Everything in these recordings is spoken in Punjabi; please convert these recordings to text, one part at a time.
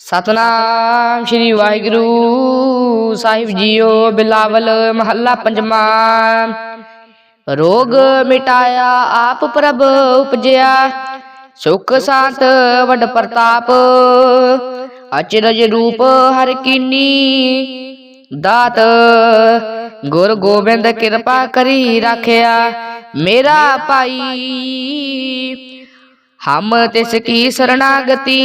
ਸਤਨਾਮ ਸ੍ਰੀ ਵਾਹਿਗੁਰੂ ਸਾਹਿਬ ਜੀਓ ਬਿਲਾਵਲ ਮਹੱਲਾ ਪੰਜਵਾਂ। ਰੋਗ ਮਿਟਾਇਆ ਆਪ ਪ੍ਰਭ ਉਪਜਿਆ, ਸੁਖ ਸਾਤ ਵੱਡ ਪ੍ਰਤਾਪ। ਅਚਰਜ ਰੂਪ ਹਰ ਕੀਨੀ ਦਾਤ, ਗੁਰ ਗੋਬਿੰਦ ਕਿਰਪਾ ਕਰੀ ਰਾਖਿਆ, ਮੇਰਾ ਭਾਈ ਹਮ ਤਿਸ ਕੀ ਸਰਣਾਗਤੀ,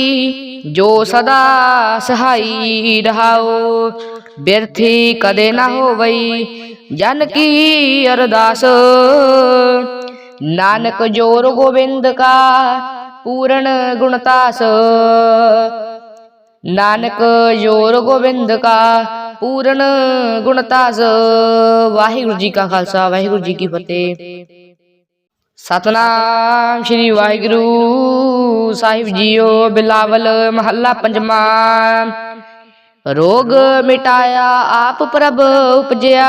ਜੋ ਸਦਾ ਸਹਾਈ ਰਹਾਓ ਬਿਰਥੀ ਕਦੇ ਨਾ ਹੋਵਈ, ਜਨ ਕੀ ਅਰਦਾਸ। ਨਾਨਕ ਜੋਰ ਗੋਬਿੰਦ ਕਾ ਪੂਰਨ ਗੁਣਤਾਸ ਨਾਨਕ ਜੋਰ ਗੋਬਿੰਦ ਕਾ ਪੂਰਨ ਗੁਣਤਾਸ ਵਾਹਿਗੁਰੂ ਜੀ ਕਾ ਖਾਲਸਾ, ਵਾਹਿਗੁਰੂ ਜੀ ਕੀ ਫਤਿਹ। ਸਤਨਾਮ ਸ੍ਰੀ ਵਾਹਿਗੁਰੂ ਸਾਹਿਬ ਜੀਓ ਬਿਲਾਵਲ ਮਹੱਲਾ ਪੰਜਵਾਂ। ਰੋਗ ਮਿਟਾਇਆ ਆਪ ਪ੍ਰਭ ਉਪਜਿਆ,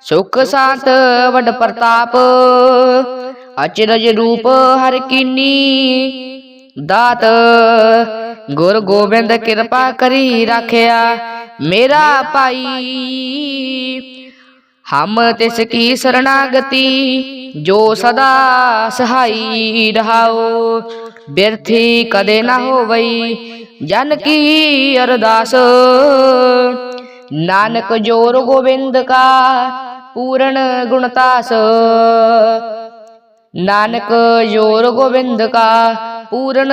ਸੁਖ ਸਾਤ ਵੱਡ ਪ੍ਰਤਾਪ। ਅਚਰਜ ਰੂਪ ਹਰ ਕੀਨੀ ਦਾਤ, ਗੁਰ ਗੋਬਿੰਦ ਕਿਰਪਾ ਕਰੀ ਰਾਖਿਆ ਮੇਰਾ ਭਾਈ। ਹਮ ਤਿਸ ਕੀ ਸਰਣਾਗਤੀ, ਜੋ ਸਦਾ ਸਹਾਈ ਰਹਾਓ ਬਿਰਥੀ ਕਦੇ ਨਾ ਹੋਵਈ, ਜਨ ਕੀ ਅਰਦਾਸ। ਨਾਨਕ ਜੋਰ ਗੋਬਿੰਦ ਕਾ ਪੂਰਨ ਗੁਣਤਾਸ ਨਾਨਕ ਜੋਰ ਗੋਬਿੰਦ ਕਾ ਪੂਰਨ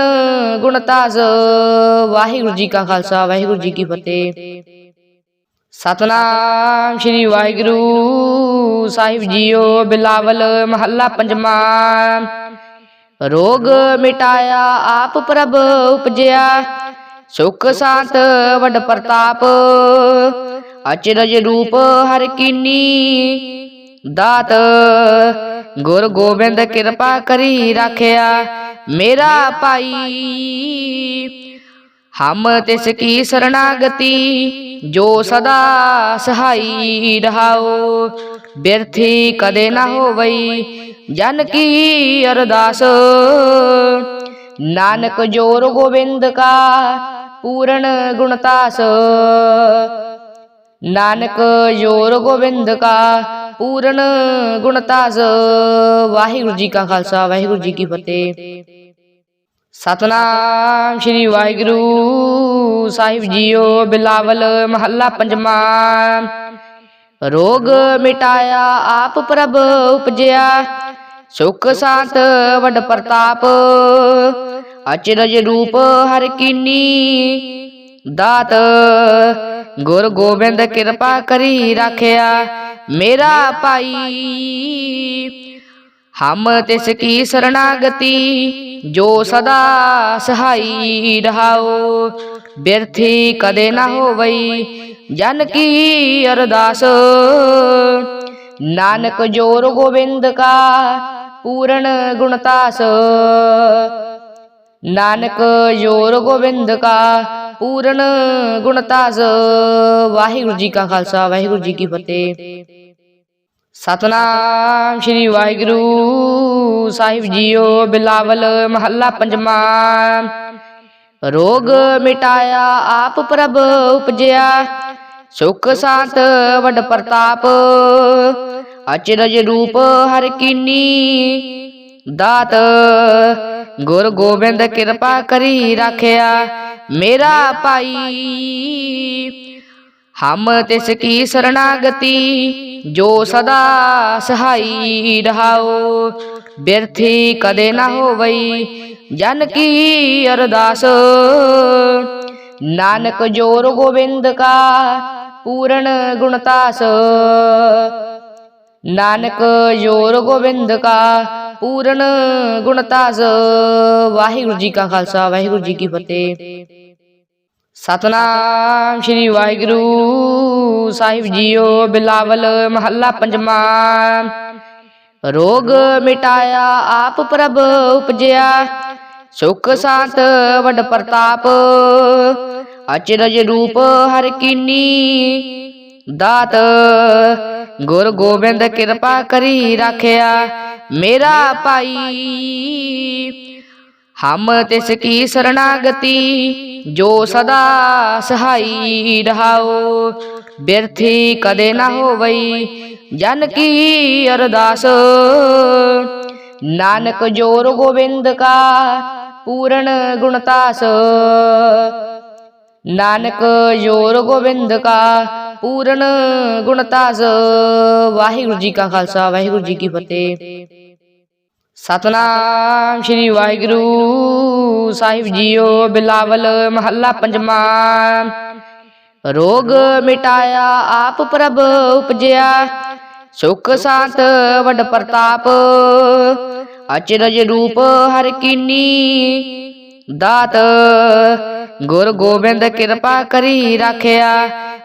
ਗੁਣਤਾਸ ਵਾਹਿਗੁਰੂ ਜੀ ਕਾ ਖਾਲਸਾ, ਵਾਹਿਗੁਰੂ ਜੀ ਕੀ ਫਤਿਹ। ਸਤਨਾਮ ਸ੍ਰੀ ਵਾਹਿਗੁਰੂ ਸਾਹਿਬ ਜੀਓ ਬਿਲਾਵਲ ਮਹੱਲਾ ਪੰਜਵਾਂ। ਰੋਗ ਮਿਟਾਇਆ ਆਪ ਪ੍ਰਭ ਉਪਜਿਆ, ਸੁਖ ਸਾਤ ਵੱਡ ਪ੍ਰਤਾਪ। ਅਚਰਜ ਰੂਪ ਹਰ ਕੀਨੀ ਦਾਤ, ਗੁਰ ਗੋਬਿੰਦ ਕਿਰਪਾ ਕਰੀ ਰਾਖਿਆ ਮੇਰਾ ਭਾਈ। ਹਮ ਤਿਸ ਕੀ ਸਰਣਾਗਤੀ, ਜੋ ਸਦਾ ਸਹਾਈ ਰਹਾਓ ਬਿਰਥੀ ਕਦੇ ਨਾ ਹੋਵਈ, ਜਨ ਕੀ ਅਰਦਾਸ। ਨਾਨਕ ਜੋਰ ਗੋਬਿੰਦ ਕਾ ਪੂਰਨ ਗੁਣਤਾਸ ਨਾਨਕ ਜੋਰ ਗੋਬਿੰਦ ਕਾ ਪੂਰਨ ਗੁਣਤਾਸ ਵਾਹਿਗੁਰੂ ਜੀ ਕਾ ਖਾਲਸਾ, ਵਾਹਿਗੁਰੂ ਜੀ ਕੀ ਫਤਿਹ। ਸਤਨਾਮ ਸ੍ਰੀ ਵਾਹਿਗੁਰੂ ਸਾਹਿਬ ਜੀਓ ਬਿਲਾਵਲ ਮਹੱਲਾ ਪੰਜਵਾਂ। ਰੋਗ ਮਿਟਾਇਆ ਆਪ ਪ੍ਰਭ ਉਪਜਿਆ, ਸੁਖ ਸਾਤ ਵੱਡ ਪ੍ਰਤਾਪ। ਅਚਰਜ ਰੂਪ ਹਰ ਕੀਨੀ, ਦਾਤ ਗੁਰ ਗੋਬਿੰਦ ਕਿਰਪਾ ਕਰੀ ਰਾਖਿਆ। ਮੇਰਾ ਭਾਈ ਹਮ ਤਿਸ ਕੀ ਸਰਣਾਗਤੀ ਜੋ ਸਦਾ ਸਹਾਈ ਰਹਾਓ। ਬਿਰਥੀ ਕਦੇ ਨਾ ਹੋਵਈ ਜਨ ਕੀ ਅਰਦਾਸ। ਨਾਨਕ ਜੋਰ ਗੋਬਿੰਦ ਕਾ ਪੂਰਨ ਗੁਣਤਾਸ। ਨਾਨਕ ਜੋਰ ਗੋਬਿੰਦ ਕਾ ਪੂਰਨ ਗੁਣਤਾਸ। ਵਾਹਿਗੁਰੂ ਜੀ ਕਾ ਖਾਲਸਾ ਵਾਹਿਗੁਰੂ ਜੀ ਕੀ ਫਤਿਹ। ਸਤਨਾਮ ਸ੍ਰੀ ਵਾਹਿਗੁਰੂ ਸਾਹਿਬ ਜੀਓ ਬਿਲਾਵਲ ਮਹੱਲਾ ਪੰਜਵਾਂ। ਰੋਗ ਮਿਟਾਇਆ ਆਪ ਪ੍ਰਭ ਉਪਜਿਆ, ਸੁਖ ਸਾਤ ਵੱਡ ਪ੍ਰਤਾਪ। ਅਚਰਜ ਰੂਪ ਹਰ ਕੀਨੀ ਦਾਤ, ਗੁਰ ਗੋਬਿੰਦ ਕਿਰਪਾ ਕਰੀ ਰਾਖਿਆ, ਮੇਰਾ ਭਾਈ ਹਮ ਤਿਸ ਕੀ ਸਰਣਾਗਤੀ, ਜੋ ਸਦਾ ਸਹਾਈ ਰਹਾਓ। ਬਿਰਥੀ ਕਦੇ ਨਾ ਹੋਵਈ, ਜਨ ਕੀ ਅਰਦਾਸ। ਨਾਨਕ ਜੋਰ ਗੋਬਿੰਦ ਕਾ ਪੂਰਨ ਗੁਣਤਾਸ ਨਾਨਕ ਜੋਰ ਗੋਬਿੰਦ ਕਾ ਪੂਰਨ ਗੁਣਤਾਸ ਵਾਹਿਗੁਰੂ ਜੀ ਕਾ ਖਾਲਸਾ, ਵਾਹਿਗੁਰੂ ਜੀ ਕੀ ਫਤਿਹ। ਸਤਨਾਮ ਸ੍ਰੀ ਵਾਹਿਗੁਰੂ ਸਾਹਿਬ ਜੀਓ ਬਿਲਾਵਲ ਮਹੱਲਾ ਪੰਜਵਾਂ। ਰੋਗ ਮਿਟਾਇਆ ਆਪ ਪ੍ਰਭ ਉਪਜਿਆ, ਸੁਖ ਸਾਤ ਵੱਡ ਪ੍ਰਤਾਪ। ਅਚਰਜ ਰੂਪ ਹਰ ਕੀਨੀ ਦਾਤ, ਗੁਰ ਗੋਬਿੰਦ ਕਿਰਪਾ ਕਰੀ ਰਾਖਿਆ, ਮੇਰਾ ਭਾਈ ਹਮ ਤਿਸ ਕੀ ਸਰਣਾਗਤੀ ਜੋ ਸਦਾ ਸਹਾਈ ਰਹਾਓ। ਬਿਰਥੀ ਕਦੇ ਨਾ ਹੋਵਈ ਜਨ ਕੀ ਅਰਦਾਸ। ਨਾਨਕ ਜੋਰ ਗੋਬਿੰਦ ਕਾ ਪੂਰਨ ਗੁਣਤਾਸ। ਨਾਨਕ ਜੋਰ ਗੋਬਿੰਦ ਕਾ ਪੂਰਨ ਗੁਣਤਾਸ। ਵਾਹਿਗੁਰੂ ਜੀ ਕਾ ਖਾਲਸਾ ਵਾਹਿਗੁਰੂ ਜੀ ਕੀ ਫਤਿਹ। ਸਤਨਾਮ ਸ਼੍ਰੀ ਵਾਹਿਗੁਰੂ ਸਾਹਿਬ ਜੀਓ ਬਿਲਾਵਲ ਮਹੱਲਾ ਪੰਜਵਾਂ। ਰੋਗ ਮਿਟਾਇਆ ਆਪ ਪ੍ਰਭ ਉਪਜਿਆ, ਸੁਖ ਸਾਤ ਵਡ ਪ੍ਰਤਾਪ। ਅਚਰਜ ਰੂਪ ਹਰ ਕੀਨੀ ਦਾਤ, ਗੁਰ ਗੋਬਿੰਦ ਕਿਰਪਾ ਕਰੀ ਰਾਖਿਆ,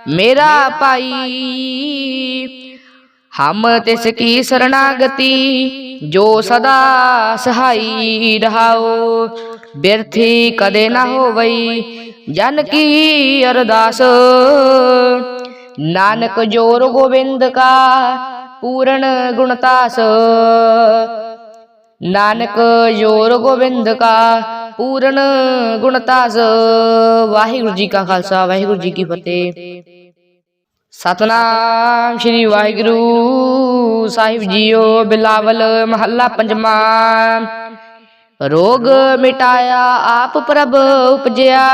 ਮੇਰਾ ਭਾਈ ਹਮ ਤਿਸ ਕੀ ਸਰਣਾਗਤੀ ਜੋ ਸਦਾ ਸਹਾਈ ਰਹਾਓ। ਬਿਰਥੀ ਕਦੇ ਨਾ ਹੋਵਈ ਜਨ ਕੀ ਅਰਦਾਸ। ਨਾਨਕ ਜੋਰ ਗੋਬਿੰਦ ਕਾ ਪੂਰਨ ਗੁਣਤਾਸ। ਨਾਨਕ ਜੋਰ ਗੋਬਿੰਦ ਕਾ ਪੂਰਨ ਗੁਣਤਾਸ। ਵਾਹਿਗੁਰੂ ਜੀ ਕਾ ਖਾਲਸਾ ਵਾਹਿਗੁਰੂ ਜੀ ਕੀ ਫਤਿਹ। ਸਤਨਾਮ ਸ਼੍ਰੀ ਵਾਹਿਗੁਰੂ ਸਾਹਿਬ ਜੀਓ ਬਿਲਾਵਲ ਮਹੱਲਾ ਪੰਜਵਾਂ। ਰੋਗ ਮਿਟਾਇਆ ਆਪ ਪ੍ਰਭ ਉਪਜਿਆ,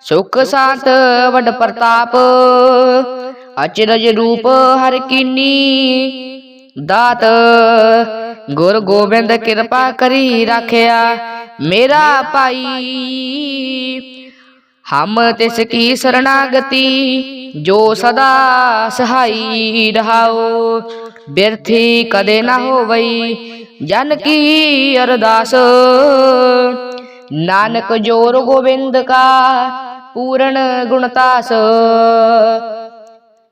ਸੁਖ ਸਾਤ ਵਡ ਪ੍ਰਤਾਪ। ਅਚਰਜ ਰੂਪ ਹਰ ਕੀਨੀ ਦਾਤ, ਗੁਰ ਗੋਬਿੰਦ ਕਿਰਪਾ ਕਰੀ ਰਾਖਿਆ। ਮੇਰਾ ਭਾਈ ਹਮ ਤਿਸ ਕੀ ਸਰਣਾਗਤੀ, ਜੋ ਸਦਾ ਸਹਾਈ ਰਹਾਓ ਬਿਰਥੀ ਕਦੇ ਨਾ ਹੋਵਈ, ਜਨ ਕੀ ਅਰਦਾਸ। ਨਾਨਕ ਜੋਰ ਗੋਬਿੰਦ ਕਾ ਪੂਰਨ ਗੁਣਤਾਸ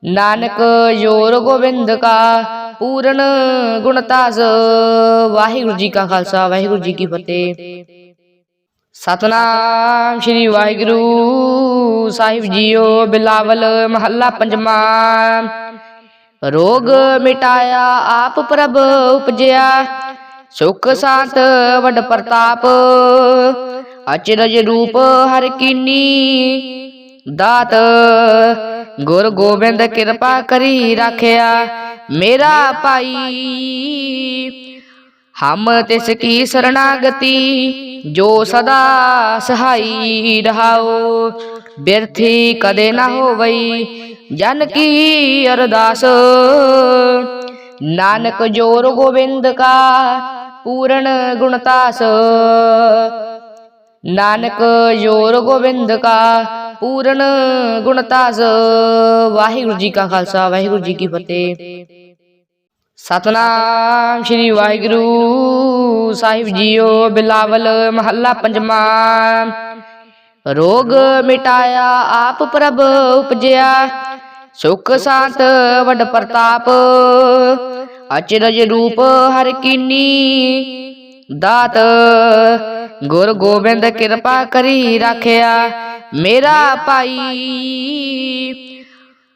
ਨਾਨਕ ਜੋਰ ਗੋਬਿੰਦ ਕਾ ਪੂਰਨ ਗੁਣਤਾਸ ਵਾਹਿਗੁਰੂ ਜੀ ਕਾ ਖਾਲਸਾ, ਵਾਹਿਗੁਰੂ ਜੀ ਕੀ ਫਤਿਹ। ਸਤਨਾਮ ਸ਼੍ਰੀ ਵਾਹਿਗੁਰੂ ਸਾਹਿਬ ਜੀਓ ਬਿਲਾਵਲ ਮਹੱਲਾ ਪੰਜਵਾਂ। ਰੋਗ ਮਿਟਾਇਆ ਆਪ ਪ੍ਰਭ ਉਪਜਿਆ, ਸੁਖ ਸਾਤ ਵਡ ਪ੍ਰਤਾਪ। ਅਚਰਜ ਰੂਪ ਹਰ ਕੀਨੀ ਦਾਤ, ਗੁਰ ਗੋਬਿੰਦ ਕਿਰਪਾ ਕਰੀ ਰਾਖਿਆ, ਮੇਰਾ ਭਾਈ ਹਮ ਤਿਸ ਕੀ ਸਰਣਾਗਤੀ ਜੋ ਸਦਾ ਸਹਾਈ ਰਹਾਓ। ਬਿਰਥੀ ਕਦੇ ਨਾ ਹੋਵਈ ਜਨ ਕੀ ਅਰਦਾਸ। ਨਾਨਕ ਜੋਰ ਗੋਬਿੰਦ ਕਾ ਪੂਰਨ ਗੁਣਤਾਸ ਨਾਨਕ ਜੋਰ ਗੋਬਿੰਦ ਕਾ ਪੂਰਨ ਗੁਣਤਾਸ ਵਾਹਿਗੁਰੂ ਜੀ ਕਾ ਖਾਲਸਾ ਵਾਹਿਗੁਰੂ ਜੀ ਕੀ ਫਤਿਹ। ਸਤਨਾਮ ਸ਼੍ਰੀ ਵਾਹਿਗੁਰੂ ਸਾਹਿਬ ਜੀਓ ਬਿਲਾਵਲ ਮਹੱਲਾ ਪੰਜਵਾਂ। ਰੋਗ ਮਿਟਾਇਆ ਆਪ ਪ੍ਰਭ ਉਪਜਿਆ, ਸੁਖ ਸਾਤ ਵਡ ਪ੍ਰਤਾਪ। ਅਚਰਜ ਰੂਪ ਹਰ ਕੀਨੀ ਦਾਤ, ਗੁਰ ਗੋਬਿੰਦ ਕਿਰਪਾ ਕਰੀ ਰਾਖਿਆ ਮੇਰਾ ਭਾਈ।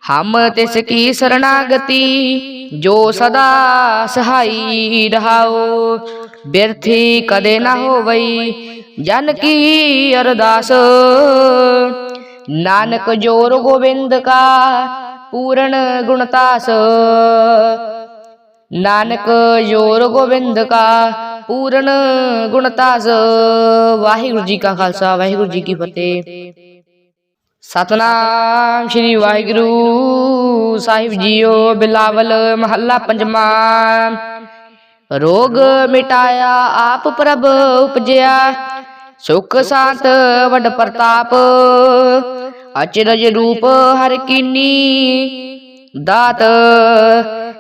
ਹਮ ਤਿਸ ਕੀ ਸਰਣਾਗਤੀ, ਜੋ ਸਦਾ ਸਹਾਈ ਰਹਾਓ ਬਿਰਥੀ ਕਦੇ ਨਾ ਹੋਵਈ, ਜਨ ਕੀ ਅਰਦਾਸ। ਨਾਨਕ ਜੋਰ ਗੋਬਿੰਦ ਕਾ ਪੂਰਨ ਗੁਣਤਾਸ ਨਾਨਕ ਜੋਰ ਗੋਬਿੰਦ ਕਾ ਪੂਰਨ ਗੁਣਤਾਸ ਵਾਹਿਗੁਰੂ ਜੀ ਕਾ ਖਾਲਸਾ, ਵਾਹਿਗੁਰੂ ਜੀ ਕੀ ਫਤਿਹ। ਸਤਨਾਮ ਸ਼੍ਰੀ ਵਾਹਿਗੁਰੂ ਸਾਹਿਬ ਜੀਓ ਬਿਲਾਵਲ ਮਹੱਲਾ ਪੰਜਵਾਂ। ਰੋਗ ਮਿਟਾਇਆ ਆਪ ਪ੍ਰਭ ਉਪਜਿਆ, ਸੁਖ ਸਾਤ ਵਡ ਪ੍ਰਤਾਪ। ਅਚਰਜ ਰੂਪ ਹਰ ਕੀਨੀ ਦਾਤ,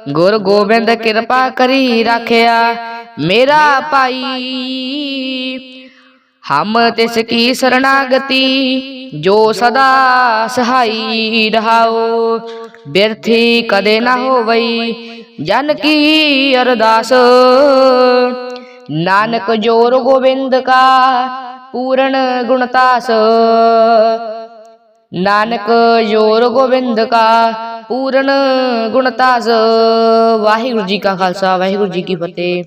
ਗੁਰ ਗੋਬਿੰਦ ਕਿਰਪਾ ਕਰੀ ਰਾਖਿਆ ਮੇਰਾ ਭਾਈ। ਹਮ ਤਿਸ ਕੀ ਸਰਣਾਗਤੀ ਜੋ ਸਦਾ ਸਹਾਈ ਰਹਾਓ। ਬਿਰਥੀ ਕਦੇ ਨਾ ਹੋਵਈ ਜਨ ਕੀ ਅਰਦਾਸ। ਨਾਨਕ ਜੋਰ ਗੋਬਿੰਦ ਕਾ ਪੂਰਨ ਗੁਣਤਾਸ ਨਾਨਕ ਜੋਰ ਗੋਬਿੰਦ ਕਾ ਪੂਰਨ ਗੁਣਤਾਸ ਵਾਹਿਗੁਰੂ ਜੀ ਕਾ ਖਾਲਸਾ ਵਾਹਿਗੁਰੂ ਜੀ ਕੀ ਫਤਿਹ।